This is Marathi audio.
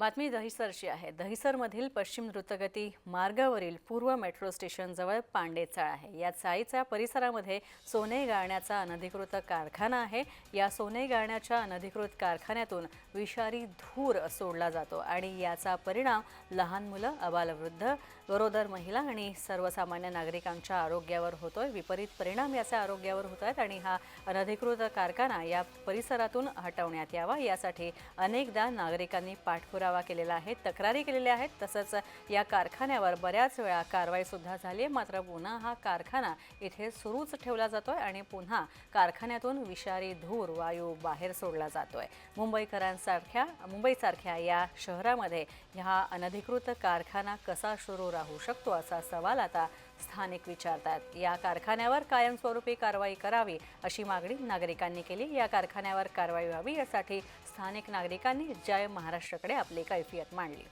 बातमी दहिसरची आहे. दहिसरमधील पश्चिम द्रुतगती मार्गावरील पूर्व मेट्रो स्टेशनजवळ पांडे चाळ आहे. या चाळीच्या परिसरामध्ये सोने गाळण्याचा अनधिकृत कारखाना आहे. या सोने गाळण्याच्या अनधिकृत कारखान्यातून विषारी धूर सोडला जातो आणि याचा परिणाम लहान मुलं अबालवृद्ध गरोदर महिला आणि सर्वसामान्य नागरिकांच्या आरोग्यावर होतोय. विपरीत परिणाम याच्या आरोग्यावर होत आहेत आणि हा अनधिकृत कारखाना या परिसरातून हटवण्यात यावा. यासाठी अनेकदा नागरिकांनी पाठपुरावा केलेला आहे तक्रारी केलेल्या आहेत. तसंच या कारखान्यावर बऱ्याच वेळा कारवाईसुद्धा झाली आहे. मात्र पुन्हा हा कारखाना इथे सुरूच ठेवला जातोय आणि पुन्हा कारखान्यातून विषारी धूर वायू बाहेर सोडला जातोय. मुंबईकरांसारख्या मुंबईसारख्या या शहरामध्ये हा अनधिकृत कारखाना कसा सुरू राहू शकतो असा सवाल आता स्थानिक विचारतात या कारखान्यावर कायमस्वरूपी कारवाई करावी अशी मागणी नागरिकांनी केली. या कारखान्यावर कारवाई व्हावी यासाठी स्थानिक नागरिकांनी जय महाराष्ट्राकडे आपली कैफियत मांडली.